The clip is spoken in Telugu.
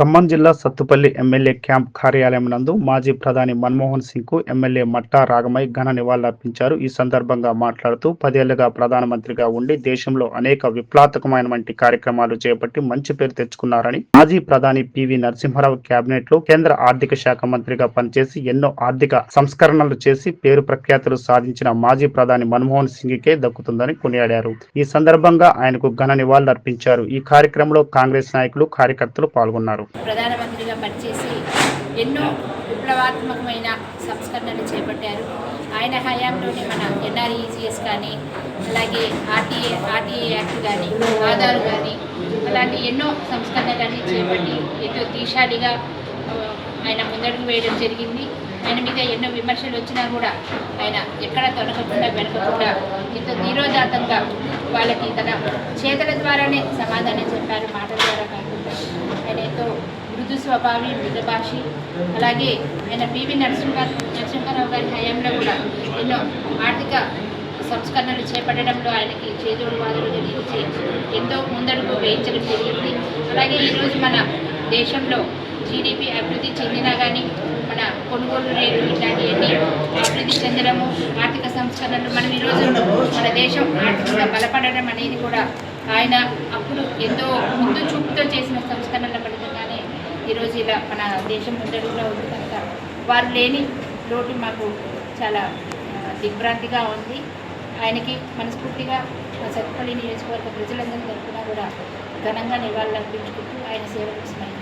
ఖమ్మం జిల్లా సత్తుపల్లి ఎమ్మెల్యే క్యాంప్ కార్యాలయం నందు మాజీ ప్రధాని మన్మోహన్ సింగ్కు ఎమ్మెల్యే మట్టా రాగమై ఘన నివాళులర్పించారు. ఈ సందర్భంగా మాట్లాడుతూ పదేళ్ళుగా ప్రధానమంత్రిగా ఉండి దేశంలో అనేక విప్లాతకమైన వంటి కార్యక్రమాలు చేపట్టి మంచి పేరు తెచ్చుకున్నారని మాజీ ప్రధాని పివి నరసింహారావు కేబినెట్లో కేంద్ర ఆర్థిక శాఖ మంత్రిగా పనిచేసి ఎన్నో ఆర్థిక సంస్కరణలు చేసి పేరు ప్రఖ్యాతులు సాధించిన మాజీ ప్రధాని మన్మోహన్ సింగ్ కే దక్కుతుందని కొనియాడారు. ఈ సందర్భంగా ఆయనకు ఘన నివాళులర్పించారు. ఈ కార్యక్రమంలో కాంగ్రెస్ నాయకులు కార్యకర్తలు పాల్గొన్నారు. ప్రధానమంత్రిగా పనిచేసి ఎన్నో విప్లవాత్మకమైన సంస్కరణలు చేపట్టారు. ఆయన హయాంలోనే మన ఎన్ఆర్ఈజీఎస్ కానీ అలాగే ఆర్టీఏ ఆర్టీఏ యాక్ట్ కానీ ఆధార్ కానీ అలాంటి ఎన్నో సంస్కరణలన్నీ చేపట్టి ఎంతో తీశాడిగా ఆయన ముందడుగు వేయడం జరిగింది. ఆయన మీద ఎన్నో విమర్శలు వచ్చినా కూడా ఆయన ఎక్కడ తొలగకుండా వెనకకుండా ఎంతో ధీరోదాతంగా వాళ్ళకి తన చేతల ద్వారానే సమాధానం చెప్పారు మాటల ద్వారా కాకుండా ఆయన ఎంతో మృదు స్వభావి మృతభాషి అలాగే ఆయన పివి నరసింహ నరసింహారావు గారి హయాంలో కూడా ఎన్నో ఆర్థిక సంస్కరణలు చేపట్టడంలో ఆయనకి చేదోడు వాదోడుగా నిలిచి ఎంతో ముందడుగు వేయించడం జరిగింది. అలాగే ఈరోజు మన దేశంలో జీడిపి అభివృద్ధి చెందినా కానీ మన కొనుగోలు రేట్లు ఇట్లాంటివన్నీ అభివృద్ధి చెందడము ఆర్థిక సంస్కరణలు మనం ఈరోజు మన దేశం ఆర్థికంగా బలపడడం అనేది కూడా ఆయన అప్పుడు ఎంతో ముందు చూపుతో ఈరోజు ఇలా మన దేశం ముందడుగులో ఉంది కనుక వారు లేని లోటు మాకు చాలా దిగ్భ్రాంతిగా ఉంది. ఆయనకి మనస్ఫూర్తిగా మా సత్పల్లి నియోజకవర్గ ప్రజలందరి తరఫున కూడా ఘనంగా నివాళులు అర్పించుకుంటూ ఆయన సేవలకు స్మరణ